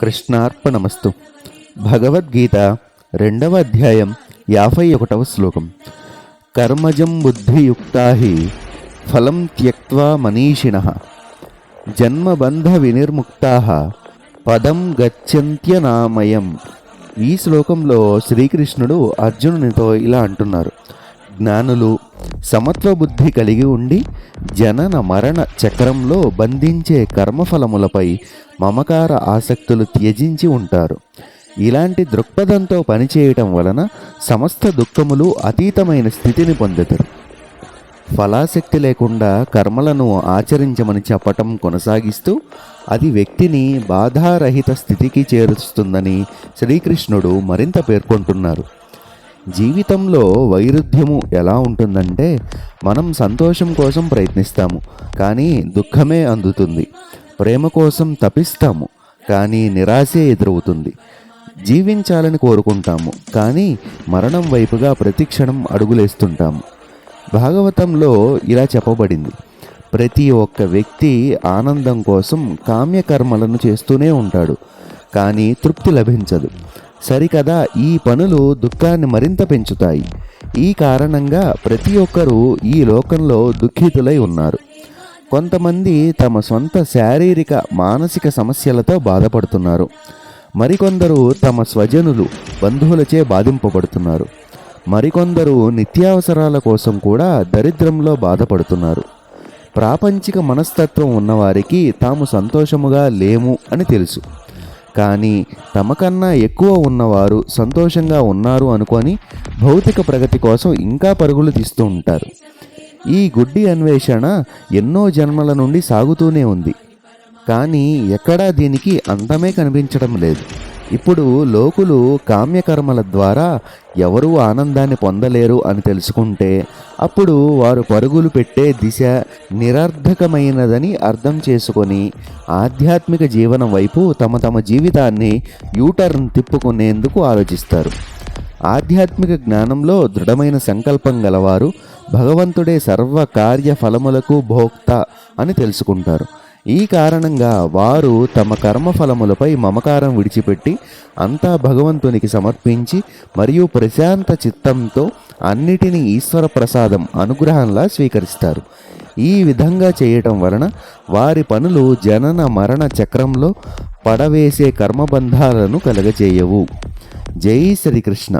కృష్ణార్పణమస్తు. భగవద్గీత రెండవ అధ్యాయం యాభై ఒకటవ శ్లోకం. కర్మజం బుద్ధియుక్తా హి ఫలం త్యక్వా మనీషిణ. జన్మబంధ వినిర్ముక్తా. పదం గచ్చంత్యనామయం ఈ శ్లోకంలో శ్రీకృష్ణుడు అర్జునునితో ఇలా అంటున్నారు. జ్ఞానులు సమత్వ బుద్ధి కలిగి ఉండి జనన మరణ చక్రంలో బంధించే కర్మఫలములపై మమకార ఆసక్తులు త్యజించి ఉంటారు. ఇలాంటి దృక్పథంతో పనిచేయటం వలన సమస్త దుఃఖములు అతీతమైన స్థితిని పొందుతారు. ఫలాశక్తి లేకుండా కర్మలను ఆచరించమని చెప్పటం కొనసాగిస్తూ అది వ్యక్తిని బాధారహిత స్థితికి చేరుస్తుందని శ్రీకృష్ణుడు మరింత పేర్కొంటున్నారు. జీవితంలో వైరుధ్యము ఎలా ఉంటుందంటే మనం సంతోషం కోసం ప్రయత్నిస్తాము కానీ దుఃఖమే అందుతుంది. ప్రేమ కోసం తపిస్తాము కానీ నిరాశే ఎదురవుతుంది. జీవించాలని కోరుకుంటాము కానీ మరణం వైపుగా ప్రతిక్షణం అడుగులేస్తుంటాము. భాగవతంలో ఇలా చెప్పబడింది. ప్రతి ఒక్క వ్యక్తి ఆనందం కోసం కామ్యకర్మలను చేస్తూనే ఉంటాడు కానీ తృప్తి లభించదు. సరికదా ఈ పనులు దుఃఖాన్ని మరింత పెంచుతాయి. ఈ కారణంగా ప్రతి ఒక్కరూ ఈ లోకంలో దుఃఖితులై ఉన్నారు. కొంతమంది తమ సొంత శారీరక మానసిక సమస్యలతో బాధపడుతున్నారు. మరికొందరు తమ స్వజనులు బంధువులచే బాధింపబడుతున్నారు. మరికొందరు నిత్యావసరాల కోసం కూడా దరిద్రంలో బాధపడుతున్నారు. ప్రాపంచిక మనస్తత్వం ఉన్నవారికి తాము సంతోషముగా లేము అని తెలుసు. కానీ తమకన్నా ఎక్కువ ఉన్నవారు సంతోషంగా ఉన్నారు అనుకొని భౌతిక ప్రగతి కోసం ఇంకా పరుగులు తీస్తూ ఉంటారు. ఈ గుడ్డి అన్వేషణ ఎన్నో జన్మల నుండి సాగుతూనే ఉంది. కానీ ఎక్కడా దీనికి అంతమే కనిపించడం లేదు. ఇప్పుడు లోకులు కామ్యకర్మల ద్వారా ఎవరూ ఆనందాన్ని పొందలేరు అని తెలుసుకుంటే అప్పుడు వారు పరుగులు పెట్టే దిశ నిరర్ధకమైనదని అర్థం చేసుకొని ఆధ్యాత్మిక జీవనం వైపు తమ తమ జీవితాన్ని యూటర్న్ తిప్పుకునేందుకు ఆలోచిస్తారు. ఆధ్యాత్మిక జ్ఞానంలో దృఢమైన సంకల్పం గలవారు భగవంతుడే సర్వ కార్య ఫలములకు భోక్త అని తెలుసుకుంటారు. ఈ కారణంగా వారు తమ కర్మఫలములపై మమకారం విడిచిపెట్టి అంతా భగవంతునికి సమర్పించి మరియు ప్రశాంత చిత్తంతో అన్నిటినీ ఈశ్వర ప్రసాదం అనుగ్రహంలా స్వీకరిస్తారు. ఈ విధంగా చేయటం వలన వారి పనులు జనన మరణ చక్రంలో పడవేసే కర్మబంధాలను కలగజేయవు జై శ్రీకృష్ణ.